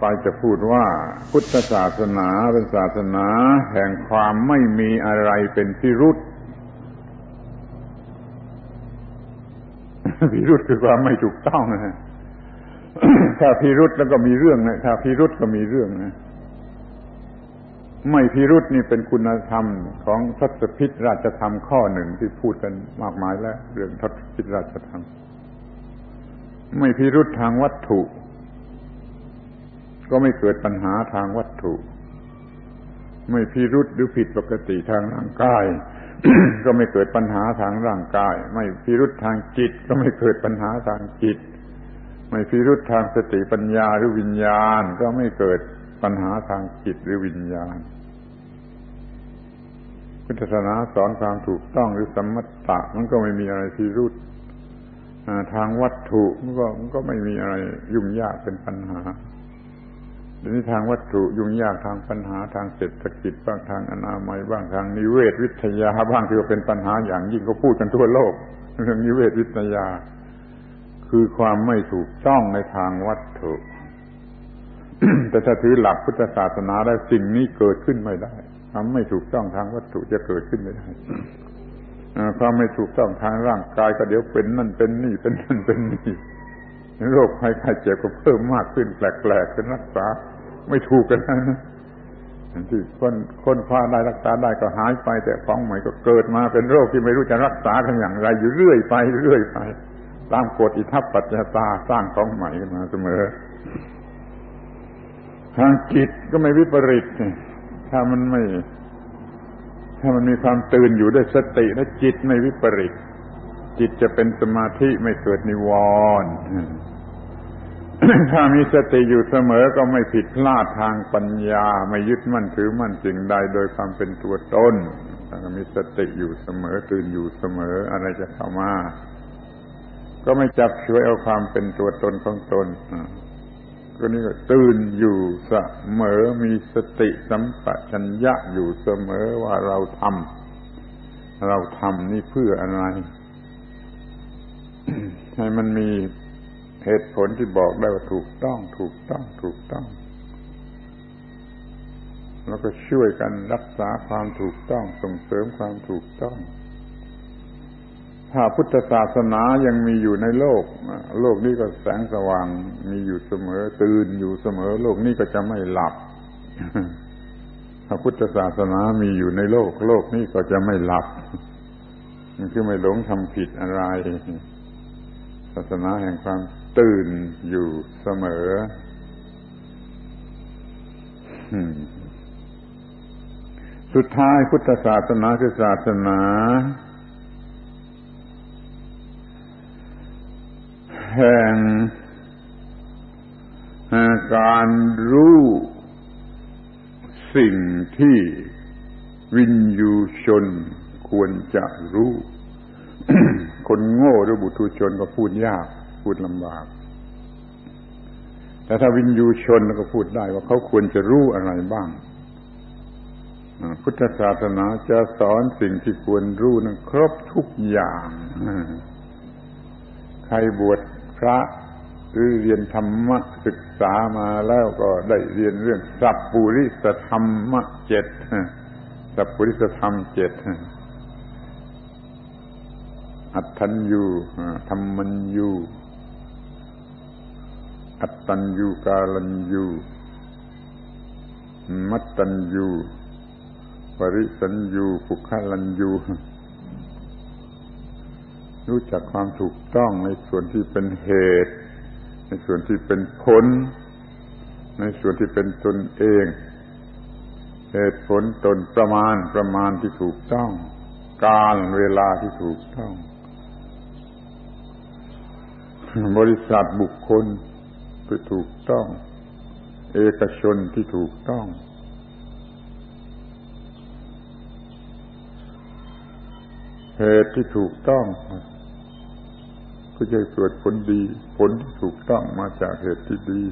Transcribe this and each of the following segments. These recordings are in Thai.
ไปจะพูดว่า พุทธศาสนาเป็นศาสนา แห่งความไม่มีอะไรเป็นพิรุษพิรุษคือความไม่ถูกต้องนะถ้าพิรุษแล้วก็มีเรื่องนะถ้าพิรุษก็มีเรื่องนะไม่พิรุษนี่เป็นคุณธรรมของทศพิธราชธรรมข้อหนึ่งที่พูดกันมากมายแล้ว เรื่องทศพิธราชธรรม ไม่พิรุษทางวัตถุ ก็ไม่เกิดปัญหาทางวัตถุ ไม่พิรุษหรือผิดปกติทางร่างกาย ก็ไม่เกิดปัญหาทางร่างกาย ไม่พิรุษทางจิต ก็ไม่เกิดปัญหาทางจิต ไม่พิรุษทางสติปัญญาหรือวิญญาณ ก็ไม่เกิดปัญหาทางจิตหรือวิญญาณพุทธศาสนาสอนความถูกต้องหรือสมมตะมันก็ไม่มีอะไรพิรุษทางวัตถุมันก็มันก็ไม่มีอะไรยุ่งยากเป็นปัญหา ทีนี้ทางวัตถุยุ่งยากทางปัญหาทางเศรษฐกิจบ้างทางอนามัยบ้างทางนิเวศวิทยาบ้างที่ว่าเป็นปัญหาอย่างยิ่งก็พูดกันทั่วโลกเรื่องนิเวศวิทยา คือความไม่ถูกต้องในทางวัตถุแต่ถ้าถือหลักพุทธศาสนาแล้วสิ่งนี้เกิดขึ้นไม่ได้ความไม่ถูกต้องทางวัตถุจะเกิดขึ้นไม่ได้ความไม่ถูกต้องทางร่างกายก็เดี๋ยวเป็นนั่นเป็นนี่เป็นนั่นเป็นนี่ โรคภัยไข้เจ็บก็เพิ่มมากขึ้นแปลกๆเป็นรักษาไม่ถูกกันนะที่คนคนคว้าได้รักษาได้ก็หายไป แต่ของใหม่ก็เกิดมาเป็นโรคที่ไม่รู้จะรักษากันอย่างไร อยู่เรื่อยไปเรื่อยไป ตามกฎอิทัปปัจจตาสร้างของใหม่ขึ้นมาเสมอ ทางจิตก็ไม่วิปริตถ้ามันไม่ ถ้ามันมีความตื่นอยู่ด้วยสติและจิตไม่วิปริตจิตจะเป็นสมาธิไม่เกิดนิวรณ์ ถ้ามีสติอยู่เสมอก็ไม่ผิดพลาดทางปัญญา ไม่ยึดมั่นถือมั่นสิ่งใดโดยความเป็นตัวตนถ้ามีสติอยู่เสมอตื่นอยู่เสมออะไรจะเข้ามาก็ไม่จับช่วยเอาความเป็นตัวตนของตนก็นี่ก็ตื่นอยู่เสมอมีสติสัมปชัญญะอยู่เสมอว่าเราทำเราทำนี่เพื่ออะไร ให้มันมี เหตุผลที่บอกได้ว่าถูกต้อง ถูกต้อง ถูกต้อง แล้วก็ช่วยกันรักษาความถูกต้องส่งเสริมความถูกต้อง ถ้าพุทธศาสนายังมีอยู่ในโลก โลกนี้ก็แสงสว่างมีอยู่เสมอ ตื่นอยู่เสมอ โลกนี้ก็จะไม่หลับถ้าพุทธศาสนามีอยู่ในโลก โลกนี้ก็จะไม่หลับคือไม่หลงทำผิดอะไร ศาสนาแห่งความ ตื่นอยู่เสมอ สุดท้ายพุทธศาสนาคือศาสนา แห่งการรู้สิ่งที่วินยูชนควรจะรู้ คนโง่หรือบุตุชนก็พูดยาก พูดลำบาก แต่ถ้าวินยูชนก็พูดได้ว่าเขาควรจะรู้อะไรบ้าง พุทธศาสนาจะสอนสิ่งที่ควรรู้นั้นครบทุกอย่างใครบวชพระหรือเรียนธรรมะศึกษามาแล้วก็ได้เรียนเรื่องสัพปุริสธรรมะเจ็ดสัพปุริสธรรมเจ็ดอัตถัญยูธรรมัญยู อัตตัญญูกาลัญญูมัตตัญญูปริสัญญูปุคลัญญูรู้จักความถูกต้องในส่วนที่เป็นเหตุ ในส่วนที่เป็นผล ในส่วนที่เป็นตนเอง เหตุผลตนประมาณประมาณที่ถูกต้อง การเวลาที่ถูกต้อง บริษัทบุคคล ที่ถูกต้อง เอกชนที่ถูกต้อง เหตุที่ถูกต้อง ก็จะเกิดผลดี ผลที่ถูกต้องมาจากเหตุที่ดี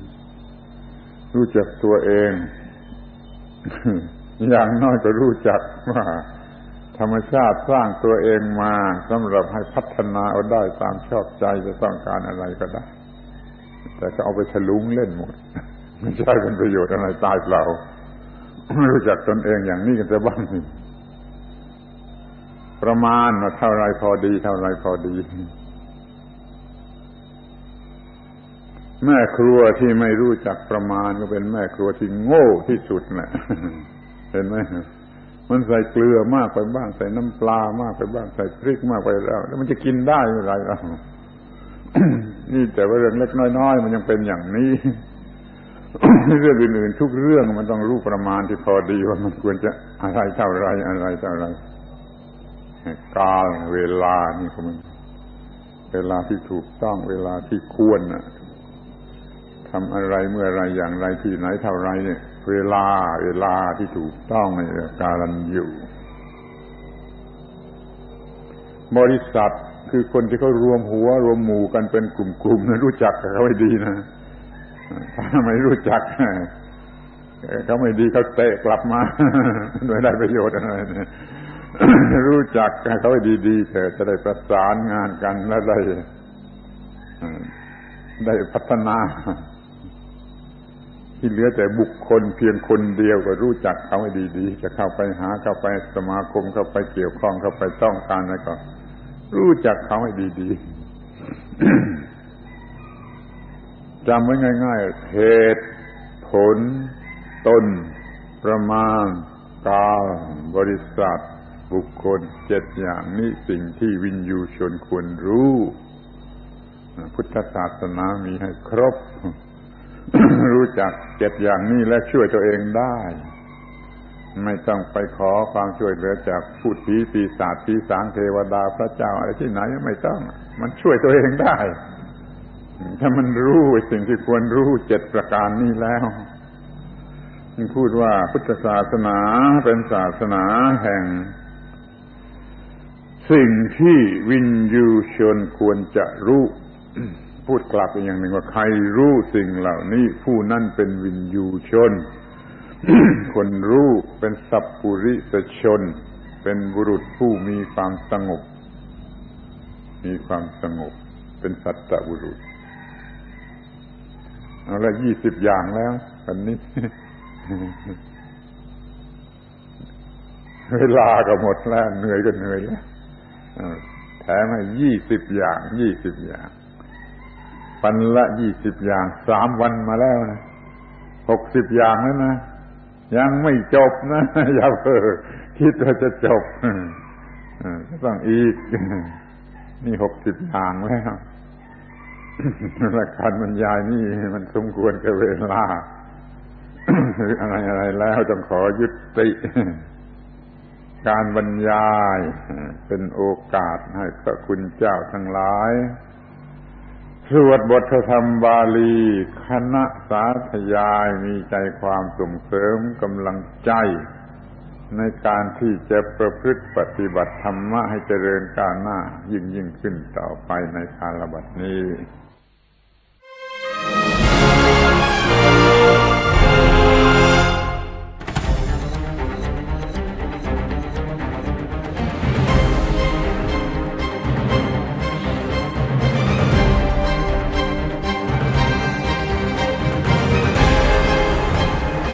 รู้จักตัวเอง อย่างน้อยก็รู้จักว่าธรรมชาติสร้างตัวเองมาสำหรับให้พัฒนาเอาได้ตามชอบใจจะต้องการอะไรก็ได้ แต่ก็เอาไปฉลุงเล่นหมดไม่ใช่เป็นประโยชน์อะไรตายเปล่าไม่รู้จักตนเองอย่างนี้กันจะบ้างนี่ประมาณว่าเท่าไรพอดี เท่าไรพอดี แม่ครัวที่ไม่รู้จักประมาณก็เป็นแม่ครัวที่โง่ที่สุดแหละเห็นไหมมันใส่เกลือมากไปบ้างใส่น้ำปลามากไปบ้างใส่พริกมากไปแล้ว แล้วมันจะกินได้เมื่อไรล่ะ นี่แต่ว่าเรื่องเล็กน้อยๆมันยังเป็นอย่างนี้เรื่องอื่นๆทุกเรื่องมันต้องรู้ประมาณที่พอดีว่ามันควรจะอะไรเท่าไรอะไรเท่าไรกาลเวลานี่มันเวลาที่ถูกต้องเวลาที่ควรนะทำอะไรเมื่อไรอย่างไรที่ไหนเท่าไรเนี่ย เวลา เวลาที่ถูกต้องในการันอยู่ บริษัท คือคนที่เขารวมหัว รวมหมู่กันเป็นกลุ่มๆนะรู้จักเขาให้ดีนะถ้าไม่รู้จักเขาไม่ดีเขาเตะกลับมาโดยได้ประโยชน์อะไรรู้จักเขาให้ดีๆเถอะจะได้ประสานงานกันและได้ได้พัฒนา ที่เหลือแต่บุคคลเพียงคนเดียวก็รู้จักเขาให้ดีๆ จะเข้าไปหาเข้าไปสมาคมเข้าไปเกี่ยวข้องเข้าไปต้องการแล้วก็ รู้จักเขาให้ดีๆจำไว้ง่าย ๆ เหตุ ผล ตน ประมาณ กาลบริษัท บุคคลเจ็ดอย่างนี้สิ่งที่วินยูชนควรรู้ พุทธศาสนามีให้ครบ รู้จักเจ็ดอย่างนี้และช่วยตัวเองได้ ไม่ต้องไปขอความช่วยเหลือจากผู้ผีปีศาจผีสางเทวดาพระเจ้าอะไรที่ไหนไม่ต้อง มันช่วยตัวเองได้ ถ้ามันรู้สิ่งที่ควรรู้เจ็ดประการนี้แล้วพูดว่าพุทธศาสนาเป็นศาสนาแห่ง สิ่งที่วินยูชนควรจะรู้ พูดกลับอีกอย่างหนึ่งว่าใครรู้สิ่งเหล่านี้ผู้นั่นเป็นวินยูชน คนรู้เป็นสัพปุริสชน เป็นบุรุษผู้มีความสงบ มีความสงบ เป็นสัตตบุรุษเอาละยี่สิบอย่างแล้ววันนี้ เวลาก็หมดแล้ว เหนื่อยก็เหนื่อยแล้วแถมให้ยี่สิบอย่างยี่สิบอย่างปันละยี่สิบอย่างสามวันมาแล้วนะหกสิบอย่างแล้วนะ ยังไม่จบนะ อย่าเพ้อคิดว่าจะจบต้องอีก นี่หกสิบอย่างแล้วและการบรรยายนี่มันสมควรกับเวลาหรืออะไรอะไรแล้วต้องขอยุติ การบรรยายเป็นโอกาสให้พระคุณเจ้าทั้งหลาย สวดบทธรรมบาลี คณะสาธยายมีใจความส่งเสริมกำลังใจ ในการที่จะประพฤติปฏิบัติธรรมะให้เจริญก้าวหน้ายิ่งยิ่งขึ้นต่อไปในคาลบัดนี้